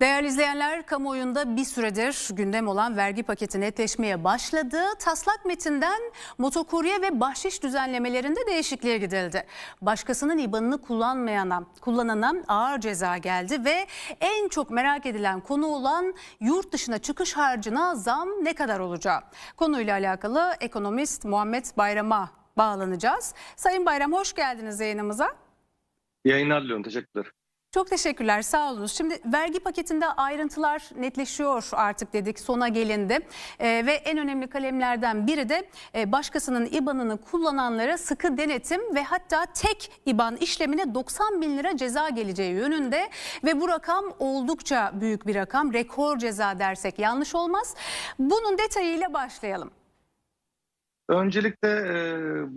Değerli izleyenler, kamuoyunda bir süredir gündem olan vergi paketi netleşmeye başladı. Taslak metinden motokurye ve bahşiş düzenlemelerinde değişikliğe gidildi. Başkasının IBAN'ını kullanmayana, kullanana ağır ceza geldi ve en çok merak edilen konu olan yurt dışına çıkış harcına zam ne kadar olacağı. Konuyla alakalı ekonomist Muhammed Bayram'a bağlanacağız. Sayın Bayram hoş geldiniz yayınımıza. Yayınlar diliyorum. Teşekkürler. Çok teşekkürler sağ olunuz. Şimdi vergi paketinde ayrıntılar netleşiyor artık dedik sona gelindi. Ee, ve en önemli kalemlerden biri de e, başkasının IBAN'ını kullananlara sıkı denetim ve hatta tek IBAN işlemine 90 bin lira ceza geleceği yönünde. Ve bu rakam oldukça büyük bir rakam rekor ceza dersek yanlış olmaz. Bunun detayıyla başlayalım. Öncelikle e,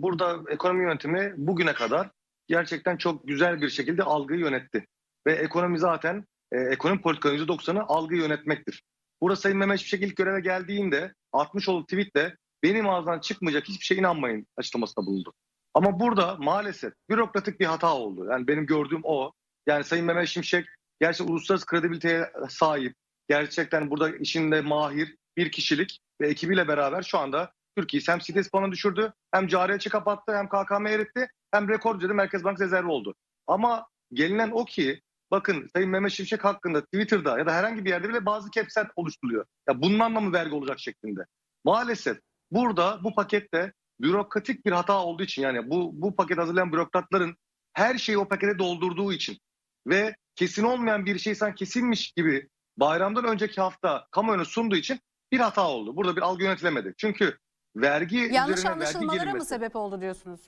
burada ekonomi yönetimi bugüne kadar gerçekten çok güzel bir şekilde algıyı yönetti. Ve ekonomi zaten e, ekonomi politikanın %90'ı algıyı yönetmektir. Burada Sayın Mehmet Şimşek ilk göreve geldiğinde 60 olduğu tweetle benim ağzından çıkmayacak hiçbir şeye inanmayın açıklamasında bulundu. Ama burada maalesef bürokratik bir hata oldu. Yani benim gördüğüm o. Yani Sayın Mehmet Şimşek gerçekten uluslararası kredibiliteye sahip. Gerçekten burada işinde mahir bir kişilik ve ekibiyle beraber şu anda Türkiye'yi hem CDS puanı düşürdü, hem cari açı kapattı, hem KKM eritti, hem rekor düzeyde Merkez Bankası rezervi oldu. Ama gelinen o ki bakın Sayın Mehmet Şimşek hakkında Twitter'da ya da herhangi bir yerde bile bazı kepsler oluşturuluyor. Ya bunun anlamı vergi olacak şeklinde. Maalesef burada bu pakette bürokratik bir hata olduğu için yani bu, bu paket hazırlayan bürokratların her şeyi o pakete doldurduğu için ve kesin olmayan bir şey sen kesilmiş gibi bayramdan önceki hafta kamuoyuna sunduğu için bir hata oldu. Burada bir algı yönetilemedi. Çünkü vergi Yanlış üzerine vergi anlaşılmalara mı gelinmesi sebep oldu diyorsunuz?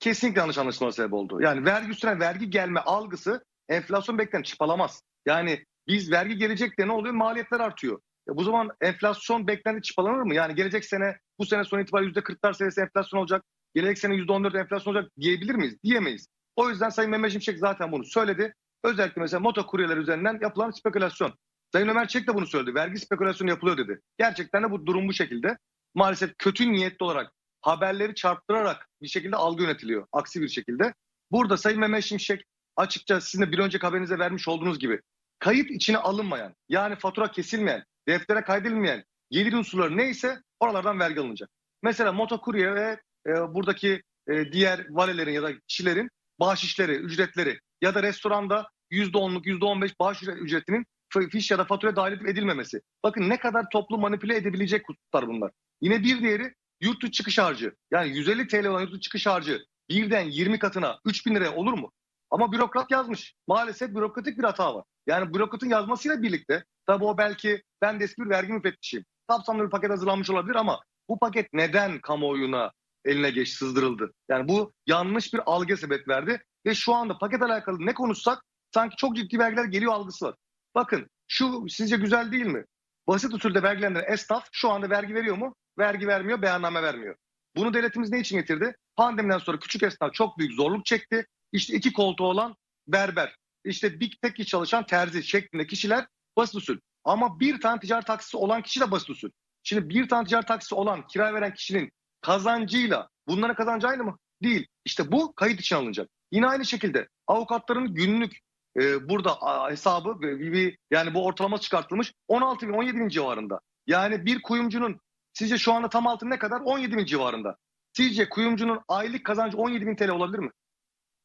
kesinlikle yanlış anlaşılma sebep oldu. Yani vergi üstüne vergi gelme algısı enflasyon beklenen çıpalamaz. Yani biz vergi gelecek de ne oluyor? Maliyetler artıyor. Ya bu zaman enflasyon beklenti çıpalanır mı? Yani gelecek sene bu sene son itibariyle %40'lar seviyesi enflasyon olacak. Gelecek sene %14 enflasyon olacak diyebilir miyiz? Diyemeyiz. O yüzden Sayın Mehmet Şimşek zaten bunu söyledi. Özellikle mesela motokuryeler üzerinden yapılan spekülasyon. Sayın Ömer Çelik de bunu söyledi. Vergi spekülasyonu yapılıyor dedi. Gerçekten de bu durum bu şekilde. Maalesef kötü niyetli olarak haberleri çarptırarak bir şekilde algı yönetiliyor. Aksi bir şekilde. Burada Sayın Mehmet Şimşek açıkça sizin de bir önceki haberinize vermiş olduğunuz gibi kayıt içine alınmayan yani fatura kesilmeyen, deftere kaydedilmeyen gelir unsurları neyse oralardan vergi alınacak. Mesela motokurye ve e, buradaki e, diğer valelerin ya da kişilerin bahşişleri, ücretleri ya da restoranda %10'luk %15 bahşiş ücretinin fiş ya da fatura dahil edilmemesi. Bakın ne kadar toplu manipüle edebilecek hususlar bunlar. Yine bir diğeri yurt dışı çıkış harcı. Yani 150 TL olan yurt dışı çıkış harcı birden 20 katına 3000 liraya olur mu? Ama bürokrat yazmış. Maalesef bürokratik bir hata var. Yani bürokratın yazmasıyla birlikte tabii o belki ben de bir vergi müfettişiyim. Kapsamlı bir paket hazırlanmış olabilir ama bu paket neden kamuoyuna eline geç sızdırıldı? Yani bu yanlış bir algı sebep verdi ve şu anda paket alakalı ne konuşsak sanki çok ciddi vergiler geliyor algısı var. Bakın şu sizce güzel değil mi? Basit usulde vergilendiren esnaf şu anda vergi veriyor mu? Vergi vermiyor, beyanname vermiyor. Bunu devletimiz ne için getirdi? Pandemiden sonra küçük esnaf çok büyük zorluk çekti. İşte iki koltuğu olan berber, işte bir tek çalışan terzi şeklinde kişiler basit usul. Ama bir tane ticaret taksisi olan kişi de basit usul. Şimdi bir tane ticaret taksisi olan, kira veren kişinin kazancıyla bunların kazancı aynı mı? Değil. İşte bu kayıt için alınacak. Yine aynı şekilde avukatların günlük e, burada a, hesabı bir, yani bu ortalama çıkartılmış 16 bin 17 bin civarında. Yani bir kuyumcunun sizce şu anda tam altı ne kadar? 17 bin civarında. Sizce kuyumcunun aylık kazancı 17 bin TL olabilir mi?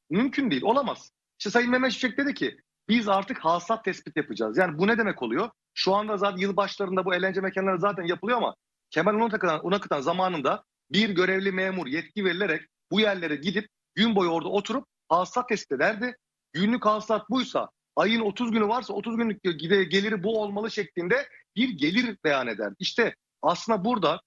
Mümkün değil, olamaz. İşte Sayın Mehmet Şimşek dedi ki biz artık hasat tespit yapacağız. Yani bu ne demek oluyor? Şu anda zaten yıl başlarında bu eğlence mekanları zaten yapılıyor ama Kemal Unakıtan, Unakıtan zamanında bir görevli memur yetki verilerek bu yerlere gidip gün boyu orada oturup hasat tespit ederdi. Günlük hasat buysa ayın 30 günü varsa 30 günlük geliri bu olmalı şeklinde bir gelir beyan eder. İşte aslında burada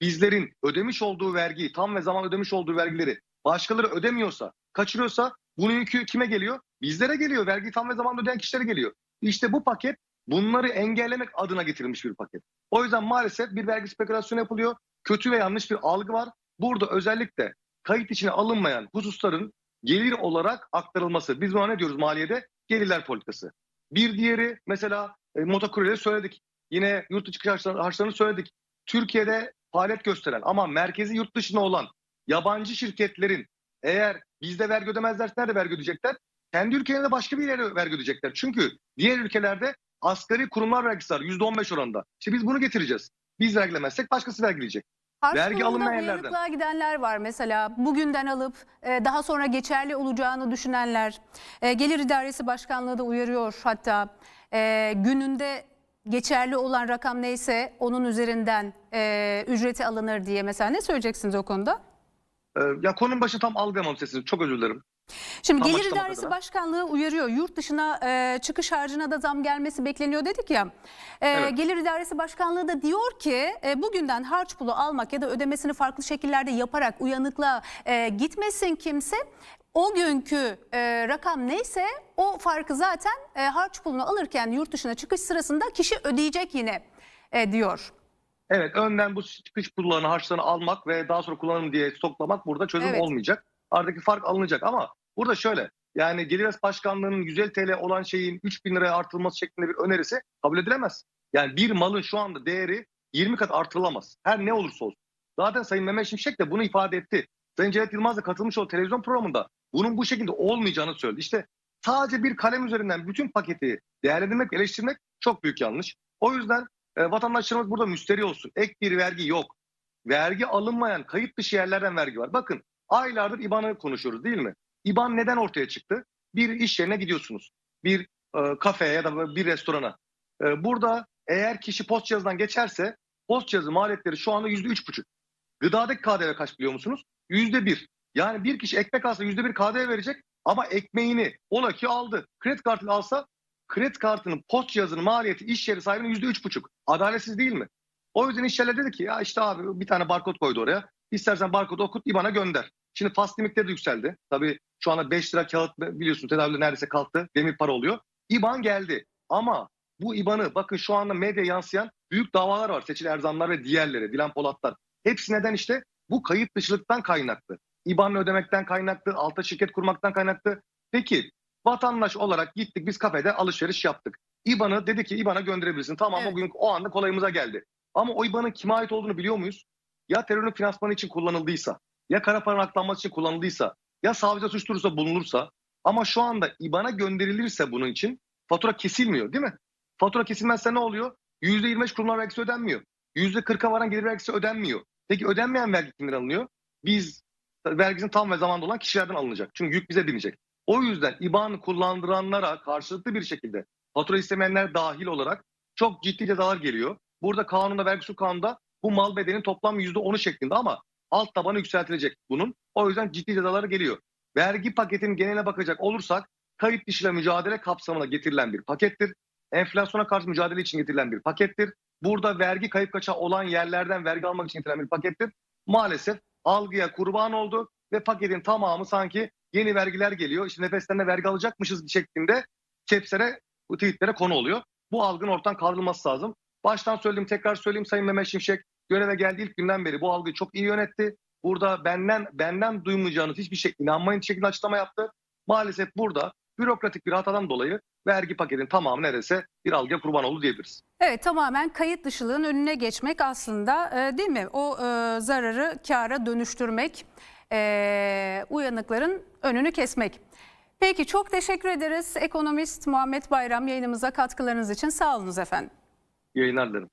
bizlerin ödemiş olduğu vergiyi tam ve zaman ödemiş olduğu vergileri başkaları ödemiyorsa, kaçırıyorsa bunun yükü kime geliyor? Bizlere geliyor. Vergi tam ve zamanında ödeyen kişilere geliyor. İşte bu paket bunları engellemek adına getirilmiş bir paket. O yüzden maalesef bir vergi spekülasyonu yapılıyor. Kötü ve yanlış bir algı var. Burada özellikle kayıt içine alınmayan hususların gelir olarak aktarılması. Biz buna ne diyoruz maliyede? Gelirler politikası. Bir diğeri mesela e, motokuryeleri söyledik. Yine yurt dışı harçlarını söyledik. Türkiye'de faaliyet gösteren ama merkezi yurt dışında olan yabancı şirketlerin eğer bizde vergi ödemezlerse nerede vergi ödeyecekler? Kendi ülkelerinde başka bir yere vergi ödeyecekler. Çünkü diğer ülkelerde asgari kurumlar vergisi var %15 oranında. İşte biz bunu getireceğiz. Biz vergilemezsek başkası vergileyecek. Harç Vergi alınmayan yerlerden. gidenler var mesela. Bugünden alıp e, daha sonra geçerli olacağını düşünenler. E, Gelir İdaresi Başkanlığı da uyarıyor hatta. E, gününde geçerli olan rakam neyse onun üzerinden e, ücreti alınır diye mesela ne söyleyeceksiniz o konuda? Ee, ya konunun başı tam algılamam sesini. Çok özür dilerim. Şimdi Tam Gelir İdaresi kadar. Başkanlığı uyarıyor. Yurt dışına e, çıkış harcına da zam gelmesi bekleniyor dedik ya. E, Evet. Gelir İdaresi Başkanlığı da diyor ki e, bugünden harç pulu almak ya da ödemesini farklı şekillerde yaparak uyanıkla e, gitmesin kimse. O günkü e, rakam neyse o farkı zaten e, harç pulunu alırken yurt dışına çıkış sırasında kişi ödeyecek yine e, diyor. Evet önden bu çıkış pullarını, harçlarını almak ve daha sonra kullanım diye stoklamak burada çözüm Evet. olmayacak. Aradaki fark alınacak ama burada şöyle yani Gelir İdaresi Başkanlığı'nın 150 TL olan şeyin 3000 liraya artırılması şeklinde bir önerisi kabul edilemez. Yani bir malın şu anda değeri 20 kat artırılamaz. Her ne olursa olsun. Zaten Sayın Mehmet Şimşek de bunu ifade etti. Sayın Cevdet Yılmaz da katılmış o televizyon programında bunun bu şekilde olmayacağını söyledi. İşte sadece bir kalem üzerinden bütün paketi değerlendirmek, eleştirmek çok büyük yanlış. O yüzden e, vatandaşlarımız burada müsteri olsun. Ek bir vergi yok. Vergi alınmayan kayıt dışı yerlerden vergi var. Bakın aylardır İBAN'ı konuşuyoruz değil mi? İBAN neden ortaya çıktı? Bir iş yerine gidiyorsunuz. Bir e, kafeye ya da bir restorana. E, burada eğer kişi post cihazından geçerse post cihazı maliyetleri şu anda yüzde üç buçuk. Gıdadaki KDV kaç biliyor musunuz? Yüzde bir. Yani bir kişi ekmek alsa yüzde bir KDV verecek ama ekmeğini ola ki aldı. Kredi kartıyla alsa kredi kartının post cihazının maliyeti iş yeri sahibinin yüzde üç buçuk. Adaletsiz değil mi? O yüzden iş yerleri dedi ki ya işte abi bir tane barkod koydu oraya. İstersen barkodu okut IBAN'a gönder. Şimdi fast limitleri de yükseldi. Tabii şu anda 5 lira kağıt biliyorsun tedavülde neredeyse kalktı. Demir para oluyor. IBAN geldi. Ama bu IBAN'ı bakın şu anda medya yansıyan büyük davalar var. Seçil Erzanlar ve diğerleri, Dilan Polatlar. Hepsi neden işte bu kayıt dışılıktan kaynaklı. IBAN'la ödemekten kaynaklı, alta şirket kurmaktan kaynaklı. Peki vatandaş olarak gittik biz kafede alışveriş yaptık. IBAN'ı dedi ki IBAN'a gönderebilirsin. Tamam Evet. o gün o anda kolayımıza geldi. Ama o IBAN'ın kime ait olduğunu biliyor muyuz? Ya terörün finansmanı için kullanıldıysa, ya kara paranın aklanması için kullanıldıysa, ya savcıda suç duyurursa bulunursa ama şu anda IBAN'a gönderilirse bunun için fatura kesilmiyor değil mi? Fatura kesilmezse ne oluyor? %25 kurumlar vergisi ödenmiyor. %40'a varan gelir vergisi ödenmiyor. Peki ödenmeyen vergi kimden alınıyor? Biz vergisinin tam ve zamanda olan kişilerden alınacak. Çünkü yük bize binecek. O yüzden IBAN kullandıranlara karşılıklı bir şekilde fatura istemeyenler dahil olarak çok ciddi cezalar geliyor. Burada kanunda, vergi usul kanunda bu mal bedelinin toplam %10'u şeklinde ama alt tabanı yükseltilecek bunun. O yüzden ciddi cezaları geliyor. Vergi paketinin geneline bakacak olursak kayıt dışıyla mücadele kapsamına getirilen bir pakettir. Enflasyona karşı mücadele için getirilen bir pakettir. Burada vergi kayıp kaçağı olan yerlerden vergi almak için getirilen bir pakettir. Maalesef algıya kurban oldu ve paketin tamamı sanki yeni vergiler geliyor. İşte nefesten de vergi alacakmışız şeklinde kepsere, bu tweetlere konu oluyor. Bu algının ortadan kaldırılması lazım. Baştan söyleyeyim tekrar söyleyeyim Sayın Mehmet Şimşek göreve geldiği ilk günden beri bu algıyı çok iyi yönetti. Burada benden benden duymayacağınız hiçbir şey inanmayın şeklinde açıklama yaptı. Maalesef burada bürokratik bir hatadan dolayı vergi paketin tamamı neredeyse bir algıya kurban oldu diyebiliriz. Evet tamamen kayıt dışılığın önüne geçmek aslında e, değil mi? O e, zararı kâra dönüştürmek, e, uyanıkların önünü kesmek. Peki çok teşekkür ederiz ekonomist Muhammed Bayram yayınımıza katkılarınız için sağ olunuz efendim. Yayınlar dilerim.